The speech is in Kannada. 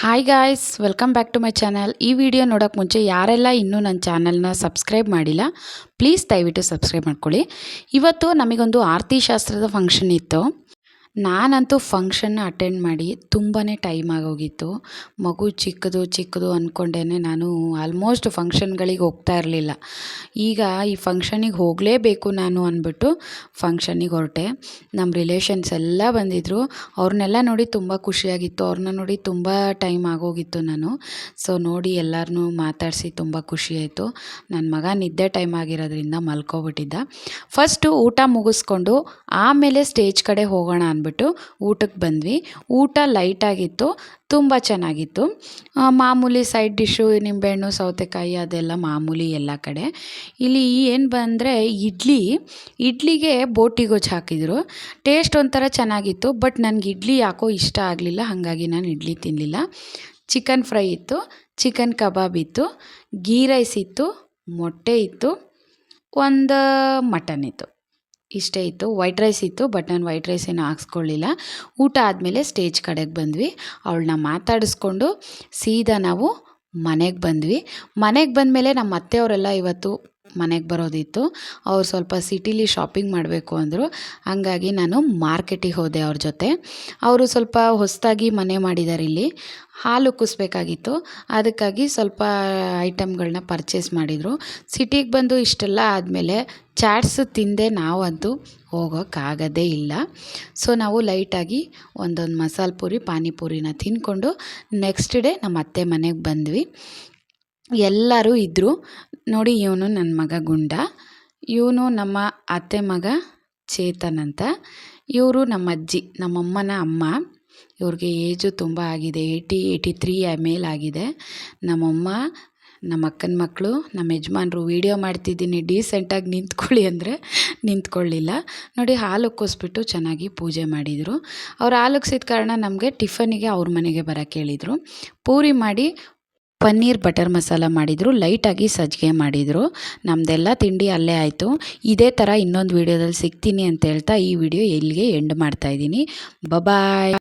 Hi guys welcome back to my channel ಈ ವಿಡಿಯೋ ನೋಡೋಕ್ಕೆ ಮುಂಚೆ ಯಾರೆಲ್ಲ ಇನ್ನೂ ನನ್ನ ಚಾನಲ್ನ ಸಬ್ಸ್ಕ್ರೈಬ್ ಮಾಡಿಲ್ಲ ಪ್ಲೀಸ್ ದಯವಿಟ್ಟು ಸಬ್ಸ್ಕ್ರೈಬ್ ಮಾಡ್ಕೊಳ್ಳಿ. ಇವತ್ತು ನಮಗೊಂದು ಆರ್ತಿ ಶಾಸ್ತ್ರದ ಫಂಕ್ಷನ್ ಇತ್ತು. ನಾನಂತೂ ಫಂಕ್ಷನ್ನ ಅಟೆಂಡ್ ಮಾಡಿ ತುಂಬಾ ಟೈಮ್ ಆಗೋಗಿತ್ತು. ಮಗು ಚಿಕ್ಕದು ಚಿಕ್ಕದು ಅಂದ್ಕೊಂಡೇ ನಾನು ಆಲ್ಮೋಸ್ಟ್ ಫಂಕ್ಷನ್ಗಳಿಗೆ ಹೋಗ್ತಾ ಇರಲಿಲ್ಲ. ಈಗ ಈ ಫಂಕ್ಷನಿಗೆ ಹೋಗಲೇಬೇಕು ನಾನು ಅಂದ್ಬಿಟ್ಟು ಫಂಕ್ಷನಿಗೆ ಹೊರಟೆ. ನಮ್ಮ ರಿಲೇಷನ್ಸ್ ಎಲ್ಲ ಬಂದಿದ್ದರು ಅವ್ರನ್ನೆಲ್ಲ ನೋಡಿ ತುಂಬ ಖುಷಿಯಾಗಿತ್ತು. ಅವ್ರನ್ನ ನೋಡಿ ತುಂಬ ಟೈಮ್ ಆಗೋಗಿತ್ತು ನಾನು. ಸೊ ನೋಡಿ ಎಲ್ಲರನ್ನೂ ಮಾತಾಡಿಸಿ ತುಂಬ ಖುಷಿಯಾಯಿತು ನನ್ನ ಮಗ ನಿದ್ದೆ ಟೈಮ್ ಆಗಿರೋದ್ರಿಂದ ಮಲ್ಕೊಬಿಟ್ಟಿದ್ದ. ಫಸ್ಟು ಊಟ ಮುಗಿಸ್ಕೊಂಡು ಆಮೇಲೆ ಸ್ಟೇಜ್ ಕಡೆ ಹೋಗೋಣ ಅಂದ್ಬಿಟ್ಟು ಊಟಕ್ಕೆ ಬಂದ್ವಿ. ಊಟ ಲೈಟಾಗಿತ್ತು ತುಂಬ ಚೆನ್ನಾಗಿತ್ತು. ಮಾಮೂಲಿ ಸೈಡ್ ಡಿಶ್ಶು ನಿಂಬೆಹಣ್ಣು, ಸೌತೆಕಾಯಿ, ಅದೆಲ್ಲ ಮಾಮೂಲಿ ಎಲ್ಲ ಕಡೆ. ಇಲ್ಲಿ ಏನು ಬಂದರೆ ಇಡ್ಲಿ, ಇಡ್ಲಿಗೆ ಬೋಟಿ ಗೊಜ್ಜು ಹಾಕಿದರು. ಟೇಸ್ಟ್ ಒಂಥರ ಚೆನ್ನಾಗಿತ್ತು ಬಟ್ ನನಗೆ ಇಡ್ಲಿ ಯಾಕೋ ಇಷ್ಟ ಆಗಲಿಲ್ಲ, ಹಾಗಾಗಿ ನಾನು ಇಡ್ಲಿ ತಿನ್ನಲಿಲ್ಲ ಚಿಕನ್ ಫ್ರೈ ಇತ್ತು ಚಿಕನ್ ಕಬಾಬ್ ಇತ್ತು ಗೀ ರೈಸ್ ಇತ್ತು, ಮೊಟ್ಟೆ ಇತ್ತು, ಒಂದು, ಮಟನ್ ಇತ್ತು. ಇಷ್ಟೇ ಇತ್ತು. ವೈಟ್ ರೈಸ್ ಇತ್ತು ಬಟ್ ನಾನು ವೈಟ್ ರೈಸ್ ಏನು ಹಾಕ್ಸ್ಕೊಳ್ಳಿಲ್ಲ. ಊಟ ಆದಮೇಲೆ ಸ್ಟೇಜ್ ಕಡೆಗೆ ಬಂದ್ವಿ. ಅವಳನ್ನ ಮಾತಾಡಿಸ್ಕೊಂಡು ಸೀದಾ ನಾವು ಮನೆಗೆ ಬಂದ್ವಿ. ಮನೆಗೆ ಬಂದಮೇಲೆ ನಮ್ಮ ಅತ್ತೆಯವರೆಲ್ಲ ಇವತ್ತು ಮನೆಗೆ ಬರೋದಿತ್ತು. ಅವ್ರು ಸ್ವಲ್ಪ ಸಿಟಿಲಿ ಶಾಪಿಂಗ್ ಮಾಡಬೇಕು ಅಂದರು. ಹಂಗಾಗಿ ನಾನು ಮಾರ್ಕೆಟಿಗೆ ಹೋದೆ ಅವ್ರ ಜೊತೆ. ಅವರು ಸ್ವಲ್ಪ ಹೊಸದಾಗಿ ಮನೆ ಮಾಡಿದ್ದಾರೆ ಇಲ್ಲಿ. ಹಾಲು ಕುಸಬೇಕಾಗಿತ್ತು. ಅದಕ್ಕಾಗಿ ಸ್ವಲ್ಪ ಐಟಮ್ಗಳನ್ನ ಪರ್ಚೇಸ್ ಮಾಡಿದರು. ಸಿಟಿಗೆ ಬಂದು ಇಷ್ಟೆಲ್ಲ ಆದಮೇಲೆ ಚಾಟ್ಸ್ ತಿಂದೆ ನಾವಂತೂ ಹೋಗೋಕ್ಕಾಗದೇ ಇಲ್ಲ. ಸೊ ನಾವು ಲೈಟಾಗಿ ಒಂದೊಂದು ಮಸಾಲೆ ಪೂರಿ, ಪಾನಿಪೂರಿನ ತಿಂದ್ಕೊಂಡು ನೆಕ್ಸ್ಟ್ ಡೇ ನಮ್ಮ ಅತ್ತೆ ಮನೆಗೆ ಬಂದ್ವಿ. ಎಲ್ಲರೂ ಇದ್ದರು ನೋಡಿ ಇವನು ನನ್ನ ಮಗ ಗುಂಡ. ಇವನು ನಮ್ಮ ಅತ್ತೆ ಮಗ ಚೇತನ್ ಅಂತ. ಇವರು ನಮ್ಮ ಅಜ್ಜಿ, ನಮ್ಮಮ್ಮನ ಅಮ್ಮ. ಇವ್ರಿಗೆ ಏಜು ತುಂಬ ಆಗಿದೆ. ಏಯ್ಟಿ ಏಯ್ಟಿ ತ್ರೀ ಮೇಲಾಗಿದೆ ನಮ್ಮಮ್ಮ, ನಮ್ಮ ಅಕ್ಕನ ಮಕ್ಕಳು ನಮ್ಮ ಯಜಮಾನ್ರು ವೀಡಿಯೋ ಮಾಡ್ತಿದ್ದೀನಿ. ಡೀಸೆಂಟಾಗಿ ನಿಂತ್ಕೊಳ್ಳಿ ಅಂದರೆ ನಿಂತ್ಕೊಳ್ಳಿಲ್ಲ. ನೋಡಿ ಹಾಲು ಕೂಸ್ಬಿಟ್ಟು ಚೆನ್ನಾಗಿ ಪೂಜೆ ಮಾಡಿದರು. ಅವ್ರು ಹಾಲು ಉಕ್ಸಿದ ಕಾರಣ ನಮಗೆ ಟಿಫನಿಗೆ ಅವ್ರ ಮನೆಗೆ ಬರೋಕ್ಕೆ ಹೇಳಿದರು. ಪೂರಿ ಮಾಡಿ ಪನ್ನೀರ್ ಬಟರ್ ಮಸಾಲ ಮಾಡಿದರು, ಲೈಟಾಗಿ ಸಜ್ಜಿಗೆ ಮಾಡಿದರು. ನಮ್ಮದೆಲ್ಲ ತಿಂಡಿ ಅಲ್ಲೇ ಆಯಿತು. ಇದೇ ಥರ ಇನ್ನೊಂದು ವೀಡಿಯೋದಲ್ಲಿ ಸಿಗ್ತೀನಿ ಅಂತ ಹೇಳ್ತಾ ಈ ವಿಡಿಯೋ ಇಲ್ಲಿಗೆ ಎಂಡ್ ಮಾಡ್ತಾಯಿದ್ದೀನಿ ಬಬಾಯ್